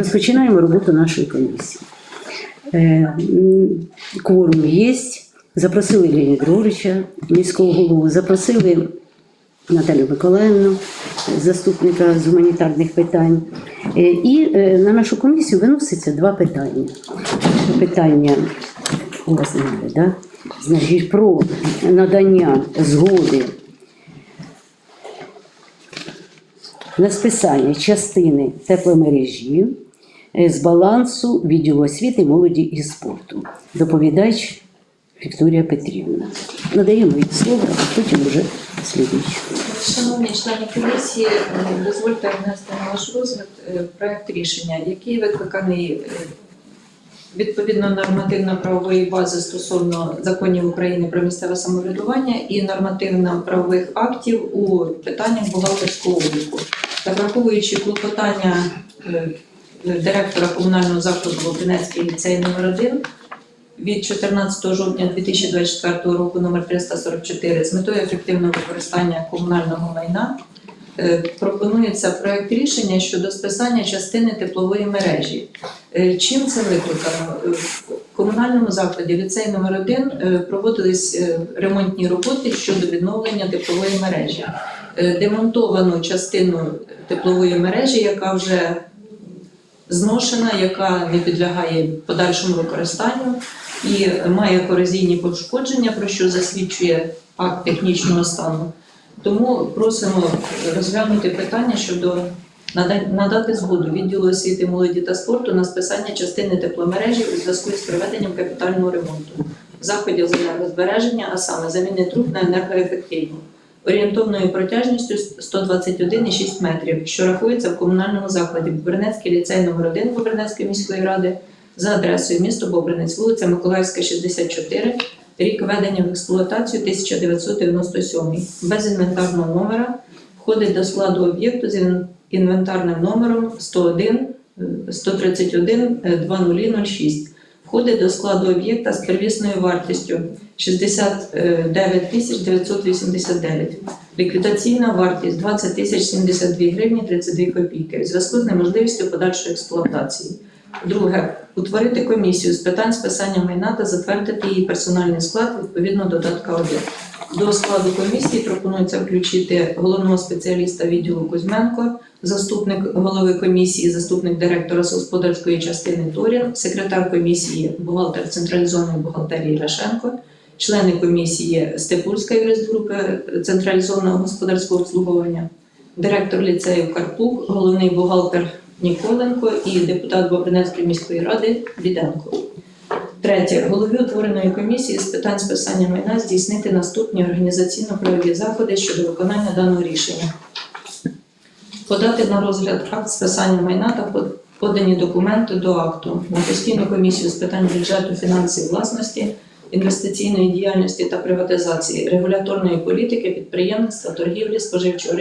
Розпочинаємо роботу нашої комісії. Е, Кворум є. Запросили Леоніда Григоровича, міського голову, запросили Наталю Миколаївну, заступника з гуманітарних питань. І е, на нашу комісію виноситься два питання. Питання у вас немає, да? Значить, про надання згоди на списання частини тепломережі з балансу відділу освіти, молоді і спорту. Доповідач Вікторія Петрівна. Надаємо їй слово, а потім вже слідуючи. Шановні члени комісії, е, дозвольте внести на ваш розгляд е, проект рішення, який викликаний е, відповідно нормативно-правової бази стосовно законів України про місцеве самоврядування і нормативно-правових актів у питаннях бухгалтерського обліку. Та враховуючи клопотання е, директора комунального закладу Лобринецький ліцей номер 1 від 14 жовтня 2024 року номер 344 з метою ефективного використання комунального майна е, пропонується проект рішення щодо списання частини теплової мережі. Е, Чим це викликано? Е, В комунальному закладі ліцей номер 1 проводились ремонтні роботи щодо відновлення теплової мережі. Демонтовану частину теплової мережі, яка вже зношена, яка не підлягає подальшому використанню і має корозійні пошкодження, про що засвідчує акт технічного стану. Тому просимо розглянути питання щодо надати згоду відділу освіти, молоді та спорту на списання частини тепломережі у зв'язку з проведенням капітального ремонту заходів з енергозбереження, а саме заміни труб на енергоефективні, орієнтовною протяжністю 121,6 метрів, що рахується в комунальному закладі Бобринецький ліцей номер 1 Бобринецької міської ради за адресою місто Бобринець, вулиця Миколаївська, 64, рік введення в експлуатацію 1997, без інвентарного номера, входить до складу об'єкту з інвентарним номером 101 е, 131 е, 2006. Входить до складу об'єкта з первісною вартістю 69 тисяч 989. Ліквідаційна вартість 20 тисяч 72 гривні 32 копійки в зв'язку з неможливістю подальшої експлуатації. Друге, утворити комісію з питань списання майна та затвердити її персональний склад відповідно до додатка 1. До складу комісії пропонується включити головного спеціаліста відділу Кузьменко, заступник голови комісії, заступник директора господарської частини Торін, секретар комісії, бухгалтер централізованої бухгалтерії Ляшенко, члени комісії Степульська юристгрупи централізованого господарського обслуговування, директор ліцею Карпук, головний бухгалтер Ніколенко і депутат Бобринецької міської ради Біденко. Третє. Голові утвореної комісії з питань списання майна здійснити наступні організаційно-правові заходи щодо виконання даного рішення. Подати на розгляд акт списання майна та подані документи до акту на постійну комісію з питань бюджету, фінансів, власності, інвестиційної діяльності та приватизації, регуляторної політики, підприємництва, торгівлі, споживчого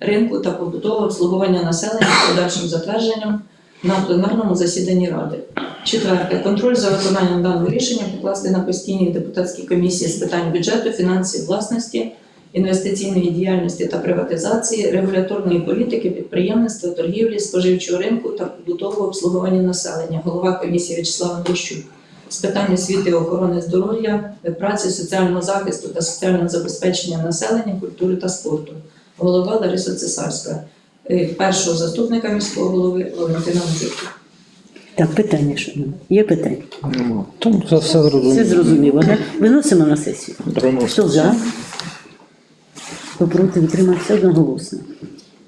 ринку, та побутового обслуговування населення з подальшим затвердженням на пленарному засіданні Ради. Четверте. Контроль за виконанням даного рішення покласти на постійні депутатські комісії з питань бюджету, фінансів, власності, інвестиційної діяльності та приватизації, регуляторної політики, підприємництва, торгівлі, споживчого ринку та побутового обслуговування населення. Голова комісії Вячеслав Андрущук. З питань освіти, охорони здоров'я, праці, соціального захисту та соціального забезпечення населення, культури та спорту. Голова Лариса Цесарська. Е, Першого заступника міського голови Валентина Музика. Так, питання що немає? Є питання? Нема. Там це все Все зрозуміло. зрозуміло, так? Виносимо на сесію. Дронос. Хто за? Хто проти утримався одноголосно.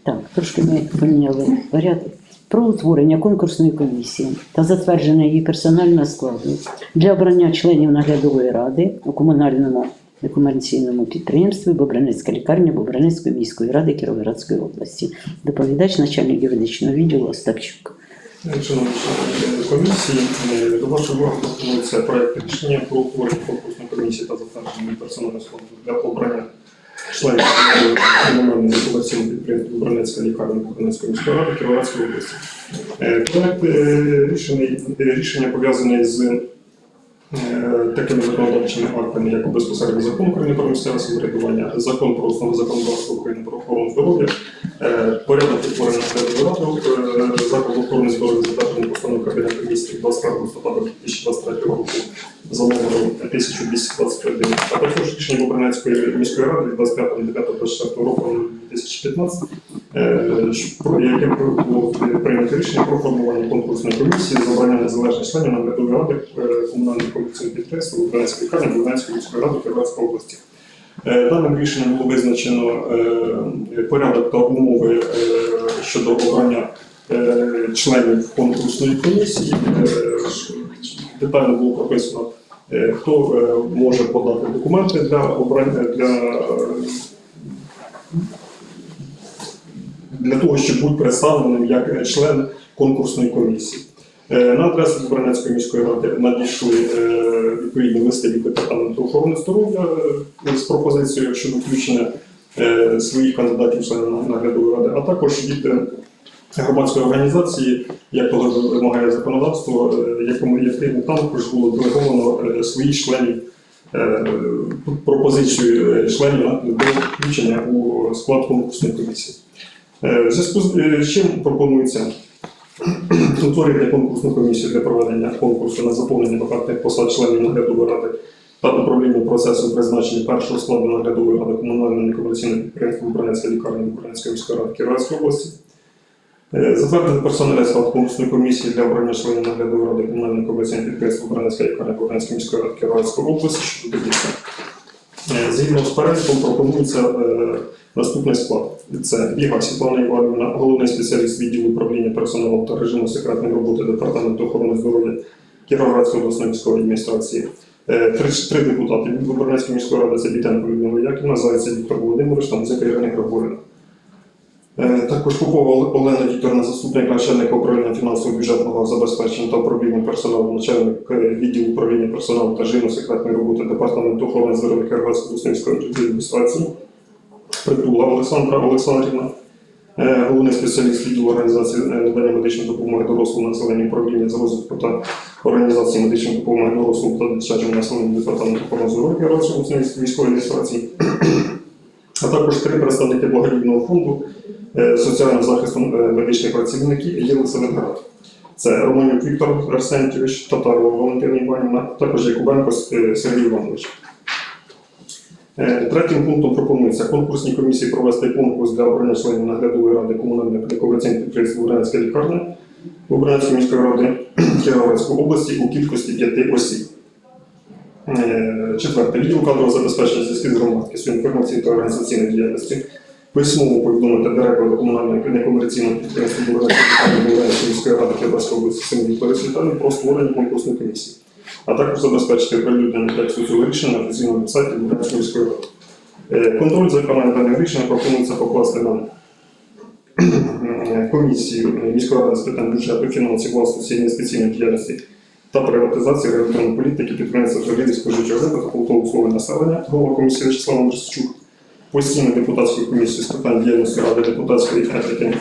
Так, трошки ми поміняли порядок. Про утворення конкурсної комісії та затвердження її персонального складу для обрання членів наглядової ради у комунальному некомерційному підприємстві Бобринецька лікарня Бобринецької міської ради Кіровоградської області. Доповідач начальник юридичного відділу Остапчук. Шановні комісії, е, до вашої уваги пропонується проект рішення про утворення конкурсної комісії та затвердження персонального складу для обрання членів комунального некомерційного підприємства Бронецька лікарня Бронецької міської ради Кіровоградської області. Е, Проект е, рішення, рішення пов'язаний з е, такими законодавчими актами, як безпосередньо закон України про місцеве самоврядування, закон про основи законодавства України про охорону здоров'я, е, порядок утворення ради е, закладу охорони здоров'я затверджений реєстрів 21 листопада 2023 року за номером 1221, а також рішення Бобринецької міської ради від 25.09.24 року номер 2015, е, яким було прийнято рішення про формування конкурсної комісії з обрання незалежних членів наглядової ради е, комунальної комісії підприємства Бобринецької лікарні Бобринецької міської ради Кіровоградської області. Е, Даним рішенням було визначено порядок та умови щодо обрання членів конкурсної комісії. Детально було прописано, хто може подати документи для обрання для, для того, щоб бути представленим як член конкурсної комісії. Е, На адресу Збранецької міської ради надійшли е, відповідні листи від департаменту охорони здоров'я е, з пропозицією щодо включення е, своїх кандидатів в члени наглядової ради, а також від е, громадської організації, як того вимагає законодавство, е, якому яким також було делеговано е, своїх членів е, пропозицію е, членів до включення у склад конкурсної комісії. Е, В зв'язку з е, чим пропонується утворити конкурсну комісію для проведення конкурсу на заповнення вакантних посад членів наглядової ради та управління процесом призначення першого складу наглядової ради комунального некомерційного підприємства Бранецька лікарня Бранецької міської ради Кіровоградської області. Е, Затвердити персональний склад конкурсної комісії для обрання членів наглядової ради комунального комерційного підприємства Бранецька лікарня Бранецької міської ради Кіровоградської області щодо дивіться. Е, Згідно з переліком пропонується е, наступний склад. Це Біга Світлана Іванівна, головний спеціаліст відділу управління персоналом та режиму секретної роботи Департаменту охорони здоров'я Кіровоградської обласної військової адміністрації. Е, Три, три депутати від Губернської міської ради це Бітенко Людмила Яківна, Зайця Віктор Володимирович та Музика Ірина Григорівна. Е, Також Попова Олена Вікторовна, заступник начальника управління фінансово-бюджетного забезпечення та управління персоналу, начальник е, відділу управління персоналу та режиму секретної роботи Департаменту охорони здоров'я обласної адміністрації. Притула Олександра Олександрівна, е, головний спеціаліст відділу організації надання медичної допомоги дорослому населенню управління з розвитку та організації медичної допомоги дорослому та дитячому населенню департаменту охорони здоров'я обласної військової адміністрації, а також три представники благодійного фонду е, соціального захисту е, медичних працівників Єлисаветград. Це Романюк Віктор Арсентьович, Татарова Валентина Іванівна, також Якубенко е, Сергій Іванович. Третім пунктом пропонується конкурсній комісії провести конкурс для обрання членів наглядової ради комунальної некомерційної підприємства Бобринецька лікарня Бобринецької міської ради Кіровоградської області у кількості п'яти осіб. Четверте. Відділ кадрового забезпечення зв'язків з громадськістю інформації та організаційної діяльності письмово повідомити директора комунального некомерційного підприємства лікарні міської ради Кіровоградської області Сергій Віталій про створення конкурсної комісії а також забезпечити оприлюднення тексту цього рішення на офіційному сайті Бухарської міської ради. Е, Контроль за виконанням даного рішення пропонується покласти на е, комісію е, міської ради з питань бюджету, фінансів, власності, інвестиційної діяльності та приватизації регіональної політики, підприємства торгівлі споживчого та побутового условия населення, голова комісії Вячеслав Морсчук, постійну депутатську комісію з питань діяльності ради депутатської етики,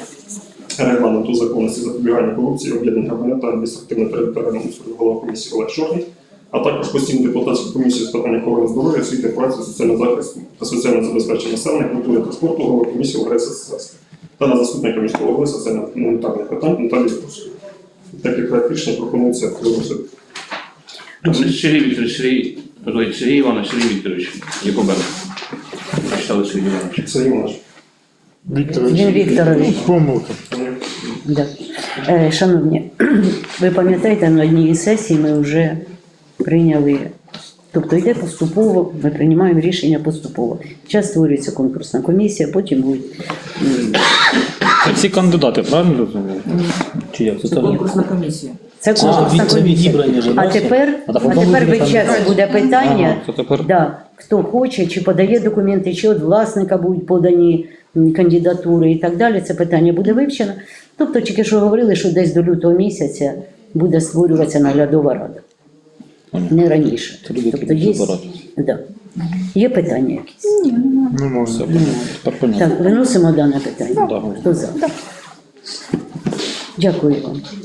регламенту законності запобігання корупції, об'єднання громадян та адміністративно-територіального устрою голова комісії Олег Чорний, а також постійну депутатську комісію з питань охорони здоров'я, освіти, праці, соціального захисту та соціального забезпечення населення, культури та спорту, голова комісії Лариса Сесарська та на заступника міського голови соціально-гуманітарних питань Наталії Курської. Такий проект рішення пропонується виносити. Сергій Вікторович, Сергій, ой, Сергій Іванович, Сергій Вікторович, Якубенко. Прочитали Сергій Іванович. Це Іванович. Вікторович. Сергій Вікторович. Помилка. Да. Е, Шановні, ви пам'ятаєте, на одній із сесій ми вже прийняли, тобто йде поступово, ми приймаємо рішення поступово. Зараз створюється конкурсна комісія, потім будуть м, Це всі кандидати, правильно розумію? Чи як? Це Це конкурсна комісія. це конкурсна від- комісія. відібрані ж, А да, тепер, А а потім тепер буде весь час буде питання. Ага, тепер Да, хто хоче, чи подає документи, чи від власника будуть подані м, кандидатури і так далі. Це питання буде вивчено. Тобто, тільки що говорили, що десь до лютого місяця буде створюватися наглядова рада. Не раніше. Це люди, Тобто є, да. є питання якісь. Не можна. все понятно. Тепер понятно. Так, виносимо дане питання. Да. Хто за? Дякую вам.